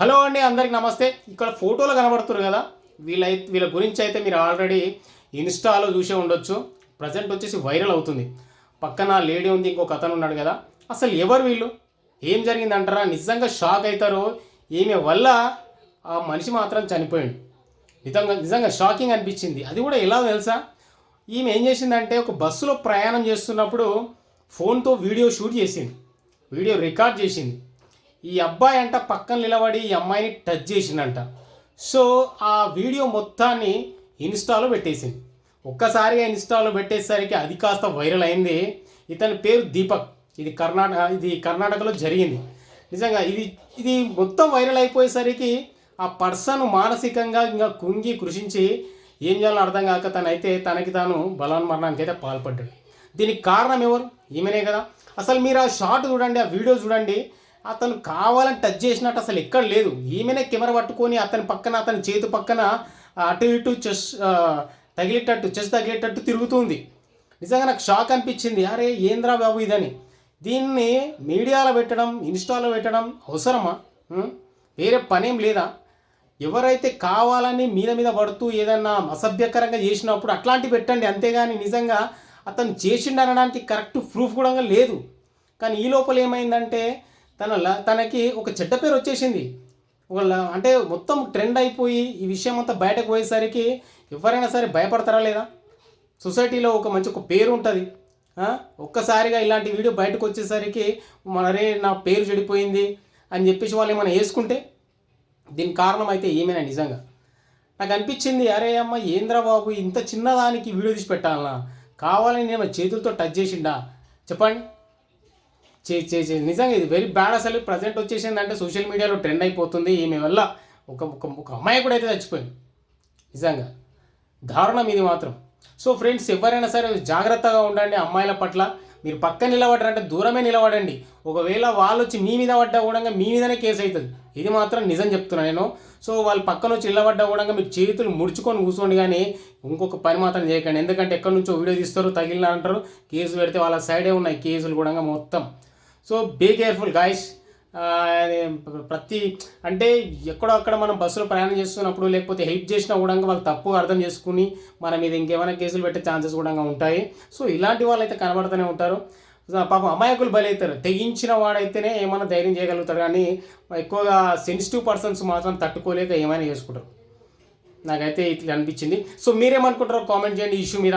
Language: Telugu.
హలో అండి అందరికి నమస్తే. ఇక్కడ ఫోటోలు కనబడుతున్నారు కదా. వీళ్ళైతే వీళ్ళ గురించి అయితే మీరు ఆల్రెడీ ఇన్స్టాలో చూసే ఉండొచ్చు. ప్రజెంట్ వచ్చేసి వైరల్ అవుతుంది. పక్కన లేడీ ఉంది ఇంకొక అతను ఉన్నాడు కదా. అసలు ఎవరు వీళ్ళు? ఏం జరిగిందంటారా? నిజంగా షాక్ అవుతారు? ఈమె వల్ల ఆ మనిషి మాత్రం చనిపోయాడు. నిజంగా నిజంగా షాకింగ్ అనిపించింది. అది కూడా ఎలా తెలుసా? ఈమె ఏం చేసిందంటే ఒక బస్సులో ప్రయాణం చేస్తున్నప్పుడు ఫోన్తో వీడియో షూట్ చేసింది. వీడియో రికార్డ్ చేసింది. ఈ అబ్బాయి అంట పక్కన నిలబడి ఈ అమ్మాయిని టచ్ చేసిందంట సో ఆ వీడియో మొత్తాన్ని ఇన్స్టాలో పెట్టేసింది. ఒక్కసారిగా ఇన్స్టాలో పెట్టేసరికి అది కాస్త వైరల్ అయింది. ఇతని పేరు దీపక్. ఇది కర్ణాటక ఇది కర్ణాటకలో జరిగింది. నిజంగా ఇది ఇది మొత్తం వైరల్ అయిపోయేసరికి ఆ పర్సన్ మానసికంగా ఇంకా కుంగి కృషించి ఏం చేయాలో అర్థం కాక తనైతే తనకి తాను బలాన్మరణానికి అయితే పాల్పడ్డాడు. దీనికి కారణం ఎవరు? ఈమెనే కదా. అసలు మీరు ఆ షార్ట్ చూడండి ఆ వీడియో చూడండి. అతను కావాలని టచ్ చేసినట్టు అసలు ఎక్కడ లేదు. ఈమెనే కెమెరా పట్టుకొని అతని పక్కన అతని చేతి పక్కన అటు ఇటు చెస్ తగిలేటట్టు చెస్ తగిలేటట్టు తిరుగుతుంది. నిజంగా నాకు షాక్ అనిపించింది. అరే ఏంద్రా బాబు ఇదని. దీన్ని మీడియాలో పెట్టడం ఇన్స్టాలో పెట్టడం అవసరమా? వేరే పనేం లేదా? ఎవరైతే కావాలని మీద మీద పడుతూ ఏదన్నా అసభ్యకరంగా చేసినప్పుడు అట్లాంటివి పెట్టండి. అంతేగాని నిజంగా అతను చేసిండనడానికి కరెక్ట్ ప్రూఫ్ కూడా లేదు. కానీ ఈ లోపల ఏమైందంటే తన తనకి ఒక చెడ్డ పేరు వచ్చేసింది. వాళ్ళ అంటే మొత్తం ట్రెండ్ అయిపోయి ఈ విషయం అంతా బయటకు పోయేసరికి ఎవరైనా సరే భయపడతారా లేదా? సొసైటీలో ఒక మంచి ఒక పేరు ఉంటుంది. ఒక్కసారిగా ఇలాంటి వీడియో బయటకు వచ్చేసరికి మరే నా పేరు చెడిపోయింది అని చెప్పేసి వాళ్ళు ఏమైనా వేసుకుంటే దీనికి కారణం అయితే ఏమైనా నిజంగా? నాకు అనిపించింది అరే అమ్మ ఏంద్రా బాబు ఇంత చిన్నదానికి వీడియో తీసి పెట్టాలనా? కావాలని నేను చేతులతో టచ్ చేసిండా? చెప్పండి. చే చే నిజంగా ఇది వెరీ బ్యాడ్ అసలు. ప్రజెంట్ వచ్చేసిందంటే సోషల్ మీడియాలో ట్రెండ్ అయిపోతుంది. ఈమె వల్ల ఒక ఒక ఒక అమ్మాయి కూడా అయితే చచ్చిపోయింది. నిజంగా. దారుణం ఇది మాత్రం. సో ఫ్రెండ్స్ ఎవరైనా సరే జాగ్రత్తగా ఉండండి అమ్మాయిల పట్ల. మీరు పక్క నిలబడరంటే దూరమే నిలబడండి. ఒకవేళ వాళ్ళు వచ్చి మీ మీద పడ్డా కూడా మీ మీదనే కేసు అవుతుంది. ఇది మాత్రం నిజం చెప్తున్నా నేను. సో వాళ్ళు పక్కన వచ్చి నిలబడ్డా కూడా మీరు చేతులు ముడుచుకొని కూర్చోండి కానీ ఇంకొక పని మాత్రం చేయకండి. ఎందుకంటే ఎక్కడి నుంచో వీడియో తీస్తారు తగిలిన అంటారు కేసు పెడితే వాళ్ళ సైడే ఉన్నాయి. కేసులు కూడా మొత్తం. సో బీ కేర్ఫుల్ గాయస్ ప్రతి అంటే ఎక్కడో అక్కడ మనం బస్సులో ప్రయాణం చేస్తున్నప్పుడు లేకపోతే హెల్ప్ చేసినా కూడా వాళ్ళు తప్పు అర్థం చేసుకుని మన మీద ఇంకేమైనా కేసులు పెట్టే ఛాన్సెస్ కూడా ఉంటాయి. సో ఇలాంటి వాళ్ళు అయితే కనబడుతూనే ఉంటారు. పాపం అమాయకులు బలవుతారు తెగించిన వాడైతేనే ఏమైనా ధైర్యం చేయగలుగుతారు కానీ ఎక్కువగా సెన్సిటివ్ పర్సన్స్ మాత్రం తట్టుకోలేక ఏమైనా చేసుకుంటారు. నాకైతే ఇట్లా అనిపించింది. సో మీరేమనుకుంటారో కామెంట్ చేయండి ఇష్యూ మీద.